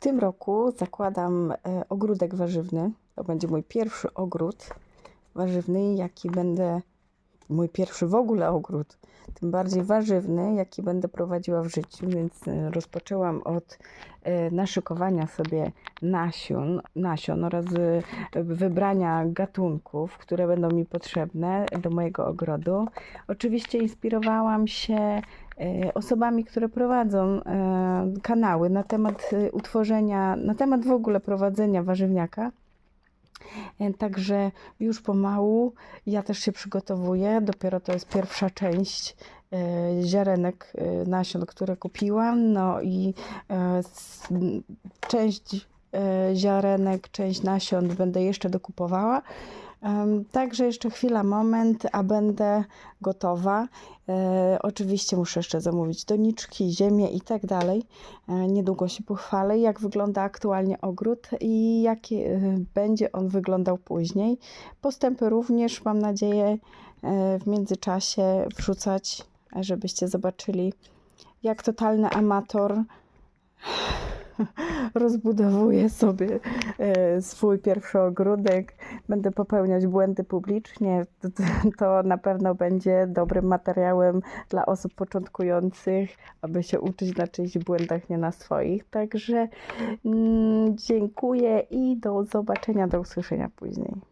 tym roku zakładam e, ogródek warzywny. To będzie mój pierwszy ogród warzywny, jaki będę, mój pierwszy w ogóle ogród, tym bardziej warzywny, jaki będę prowadziła w życiu, więc e, rozpoczęłam od e, naszykowania sobie nasion, nasion oraz e, wybrania gatunków, które będą mi potrzebne do mojego ogrodu. Oczywiście inspirowałam się osobami, które prowadzą kanały na temat utworzenia, na temat w ogóle prowadzenia warzywniaka. E, Także już pomału ja też się przygotowuję. Dopiero to jest pierwsza część e, ziarenek e, nasion, które kupiłam. No i część ziarenek, część nasion będę jeszcze dokupowała. Także jeszcze chwila, moment, a będę gotowa. E, oczywiście muszę jeszcze zamówić doniczki, ziemię i tak dalej. E, niedługo się pochwalę, jak wygląda aktualnie ogród i jak e, będzie on wyglądał później. Postępy również mam nadzieję w międzyczasie wrzucać, żebyście zobaczyli, jak totalny amator rozbudowuję sobie e, swój pierwszy ogródek. Będę popełniać błędy publicznie. To, na pewno będzie dobrym materiałem dla osób początkujących, aby się uczyć na czyichś błędach, nie na swoich. Także mm, dziękuję i do zobaczenia, do usłyszenia później.